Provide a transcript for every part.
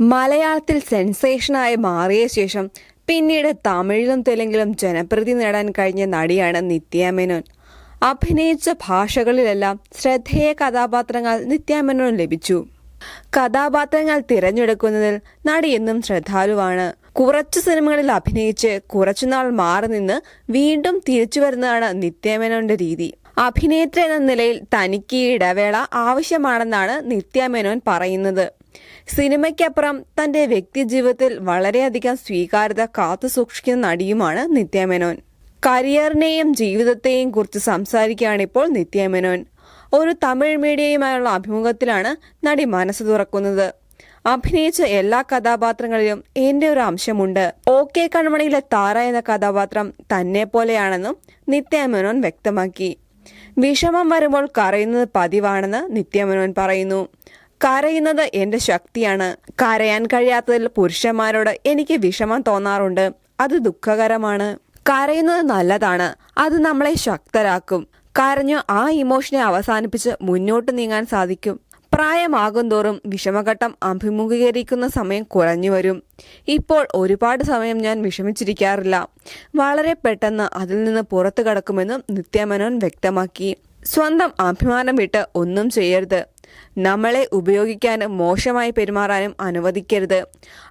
മലയാളത്തിൽ സെൻസേഷനായി മാറിയ ശേഷം പിന്നീട് തമിഴിലും തെലുങ്കിലും ജനപ്രീതി നേടാൻ കഴിഞ്ഞ നടിയാണ് നിത്യ മേനോൻ. അഭിനയിച്ച ഭാഷകളിലെല്ലാം ശ്രദ്ധേയ കഥാപാത്രങ്ങൾ നിത്യ മേനോൻ ലഭിച്ചു. കഥാപാത്രങ്ങൾ തിരഞ്ഞെടുക്കുന്നതിൽ നടി എന്നും ശ്രദ്ധാലുവാണ്. കുറച്ചു സിനിമകളിൽ അഭിനയിച്ച് കുറച്ചുനാൾ മാറി നിന്ന് വീണ്ടും തിരിച്ചു വരുന്നതാണ് നിത്യമേനോന്റെ രീതി. അഭിനേത്രി എന്ന നിലയിൽ തനിക്ക് ഇടവേള ആവശ്യമാണെന്നാണ് നിത്യമേനോൻ പറയുന്നത്. സിനിമയ്ക്കപ്പുറം തന്റെ വ്യക്തിജീവിതത്തിൽ വളരെയധികം സ്വീകാര്യത കാത്തു സൂക്ഷിക്കുന്ന നടിയുമാണ് നിത്യമേനോൻ കരിയറിനെയും ജീവിതത്തെയും കുറിച്ച് സംസാരിക്കുകയാണ് ഇപ്പോൾ നിത്യമേനോൻ ഒരു തമിഴ് മീഡിയയുമായുള്ള അഭിമുഖത്തിലാണ് നടി മനസ്സ് തുറക്കുന്നത്. അഭിനയിച്ച എല്ലാ കഥാപാത്രങ്ങളിലും എന്റെ ഒരു അംശമുണ്ട്. ഓക്കെ കൺമണിയിലെ താര എന്ന കഥാപാത്രം തന്നെ പോലെയാണെന്നും നിത്യമേനോൻ വ്യക്തമാക്കി. വിഷമം വരുമ്പോൾ കരയുന്നത് പതിവാണെന്ന് നിത്യമേനോൻ പറയുന്നു. കരയുന്നത് എന്റെ ശക്തിയാണ്. കരയാൻ കഴിയാത്തതിൽ പുരുഷന്മാരോട് എനിക്ക് വിഷമം തോന്നാറുണ്ട്. അത് ദുഃഖകരമാണ്. കരയുന്നത് നല്ലതാണ്. അത് നമ്മളെ ശക്തരാക്കും. കരഞ്ഞു ആ ഇമോഷനെ അവസാനിപ്പിച്ച് മുന്നോട്ട് നീങ്ങാൻ സാധിക്കും. പ്രായമാകുന്തോറും വിഷമഘട്ടം അഭിമുഖീകരിക്കുന്ന സമയം കുറഞ്ഞു വരും. ഇപ്പോൾ ഒരുപാട് സമയം ഞാൻ വിഷമിച്ചിരിക്കാറില്ല. വളരെ പെട്ടെന്ന് അതിൽ നിന്ന് പുറത്തു കടക്കുമെന്നും നിത്യമനോൻ വ്യക്തമാക്കി. സ്വന്തം അഭിമാനം വിട്ട് ഒന്നും ചെയ്യരുത്. നമ്മളെ ഉപയോഗിക്കാനും മോശമായി പെരുമാറാനും അനുവദിക്കരുത്.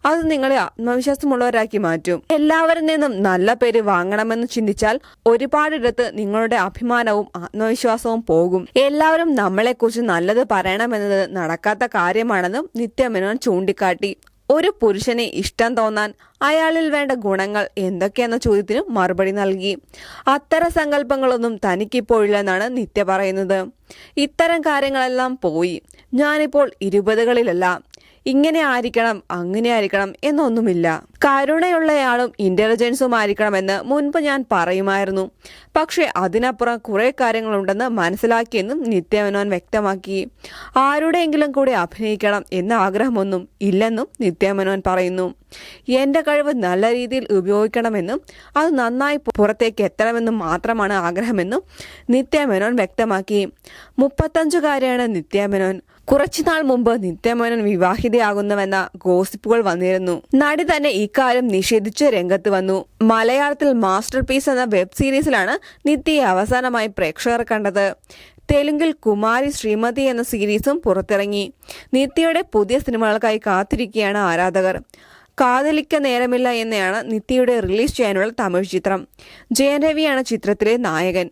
അത് നിങ്ങളെ ആത്മവിശ്വാസമുള്ളവരാക്കി മാറ്റും. എല്ലാവരിൽ നിന്നും നല്ല പേര് വാങ്ങണമെന്ന് ചിന്തിച്ചാൽ ഒരുപാടിടത്ത് നിങ്ങളുടെ അഭിമാനവും ആത്മവിശ്വാസവും പോകും. എല്ലാവരും നമ്മളെക്കുറിച്ച് നല്ലത് പറയണമെന്നത് നടക്കാത്ത കാര്യമാണെന്നും നിത്യമേനോൻ ചൂണ്ടിക്കാട്ടി. ഒരു പുരുഷനെ ഇഷ്ടം തോന്നാൻ അയാളിൽ വേണ്ട ഗുണങ്ങൾ എന്തൊക്കെയെന്ന ചോദ്യത്തിന് മറുപടി നൽകി. അത്തരം സങ്കല്പങ്ങളൊന്നും തനിക്കിപ്പോഴില്ലെന്നാണ് നിത്യ പറയുന്നത്. ഇത്തരം കാര്യങ്ങളെല്ലാം പോയി. ഞാനിപ്പോൾ ഇരുപതുകളിലല്ല ഇങ്ങനെ ആയിരിക്കണം അങ്ങനെ ആയിരിക്കണം എന്നൊന്നുമില്ല. കരുണയുള്ളയാളും ഇന്റലിജൻസും ആയിരിക്കണമെന്ന് മുൻപ് ഞാൻ പറയുമായിരുന്നു. പക്ഷെ അതിനപ്പുറം കുറെ കാര്യങ്ങളുണ്ടെന്ന് മനസ്സിലാക്കിയെന്നും നിത്യമേനോൻ വ്യക്തമാക്കി. ആരുടെയെങ്കിലും കൂടെ അഭിനയിക്കണം എന്ന ആഗ്രഹമൊന്നും ഇല്ലെന്നും നിത്യമേനോൻ പറയുന്നു. എന്റെ കഴിവ് നല്ല രീതിയിൽ ഉപയോഗിക്കണമെന്നും അത് നന്നായി പുറത്തേക്ക് എത്തണമെന്നും മാത്രമാണ് ആഗ്രഹമെന്നും നിത്യമേനോൻ വ്യക്തമാക്കി. മുപ്പത്തഞ്ചുകാരിയാണ് നിത്യമേനോൻ കുറച്ചുനാൾ മുമ്പ് നിത്യമോനൻ വിവാഹിതയാകുന്നുവെന്ന ഗോസിപ്പുകൾ വന്നിരുന്നു. നടി തന്നെ ഇക്കാര്യം നിഷേധിച്ച് രംഗത്ത് വന്നു. മലയാളത്തിൽ മാസ്റ്റർ പീസ് എന്ന വെബ് സീരീസിലാണ് നിത്യയെ അവസാനമായി പ്രേക്ഷകർ കണ്ടത്. തെലുങ്കിൽ കുമാരി ശ്രീമതി എന്ന സീരീസും പുറത്തിറങ്ങി. നിത്യയുടെ പുതിയ സിനിമകൾക്കായി കാത്തിരിക്കുകയാണ് ആരാധകർ. കാതലിക്ക നേരമില്ല എന്നയാണ് നിത്യയുടെ റിലീസ് ചെയ്യാനുള്ള തമിഴ് ചിത്രം. ജയൻ രവിയാണ് ചിത്രത്തിലെ നായകൻ.